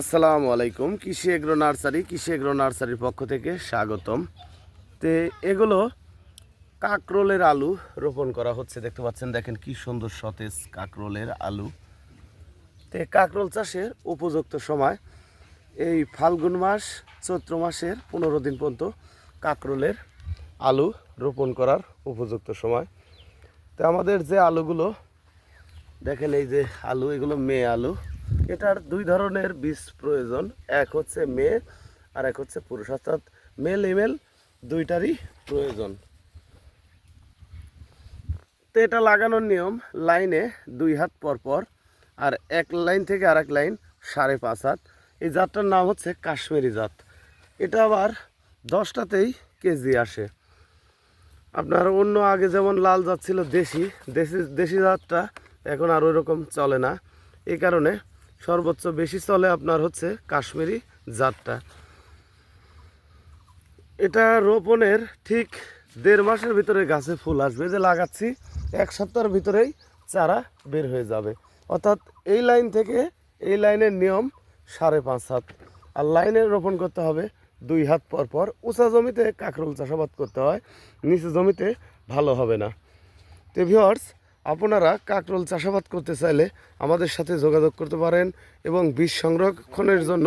আসসালামু আলাইকুম, কৃষি এগ্রো নার্সারি, কৃষি এগ্রো নার্সারির পক্ষ থেকে স্বাগতম। তে এগুলো কাকরোলের আলু রোপণ করা হচ্ছে, দেখতে পাচ্ছেন, দেখেন কি সুন্দর সতেজ কাকরোলের আলু। তে কাকরোল চাষের উপযুক্ত সময়, এই ফাল্গুন মাস, চৈত্র মাসের পনেরো দিন পর্যন্ত কাকরোলের আলু রোপণ করার উপযুক্ত সময়। তো আমাদের যে আলুগুলো, দেখেন এই যে আলু, এগুলো মেয়ে আলু। এটার দুই ধরনের বীজ প্রয়োজন। এক হচ্ছে মেয়ে আর এক হচ্ছে পুরুষ। অর্থাৎ মেল ইমেল দুইটারই প্রয়োজন। তো এটা লাগানোর নিয়ম, লাইনে দুই হাত পর পর আর এক লাইন থেকে আর লাইন সাড়ে পাঁচ হাত। এই জাতটার নাম হচ্ছে কাশ্মীরি জাত। এটা আবার দশটাতেই কেজি আসে। আপনার অন্য আগে যেমন লাল জাত ছিল, দেশি দেশি দেশি জাতটা এখন আর ওই রকম চলে না। এই কারণে সর্বোচ্চ বেশি চলে আপনার হচ্ছে কাশ্মীরি জাতটা। এটা রোপণের ঠিক দেড় মাসের ভিতরে গাছে ফুল আসবে। যে লাগাচ্ছি, এক সপ্তাহের ভিতরেই চারা বের হয়ে যাবে। অর্থাৎ এই লাইন থেকে এই লাইনের নিয়ম সাড়ে পাঁচ হাত। আর লাইনে রোপণ করতে হবে দুই হাত পর পর। উঁচা জমিতে কাঁকরোল চাষাবাদ করতে হয়, নিচু জমিতে ভালো হবে না। তো আপনারা কাকরোল চাষাবাদ করতে চাইলে আমাদের সাথে যোগাযোগ করতে পারেন এবং বীজ সংরক্ষণের জন্য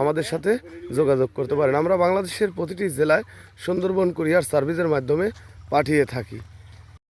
আমাদের সাথে যোগাযোগ করতে পারেন। আমরা বাংলাদেশের প্রতিটি জেলায় সুন্দরবন কুরিয়ার সার্ভিসের মাধ্যমে পাঠিয়ে থাকি।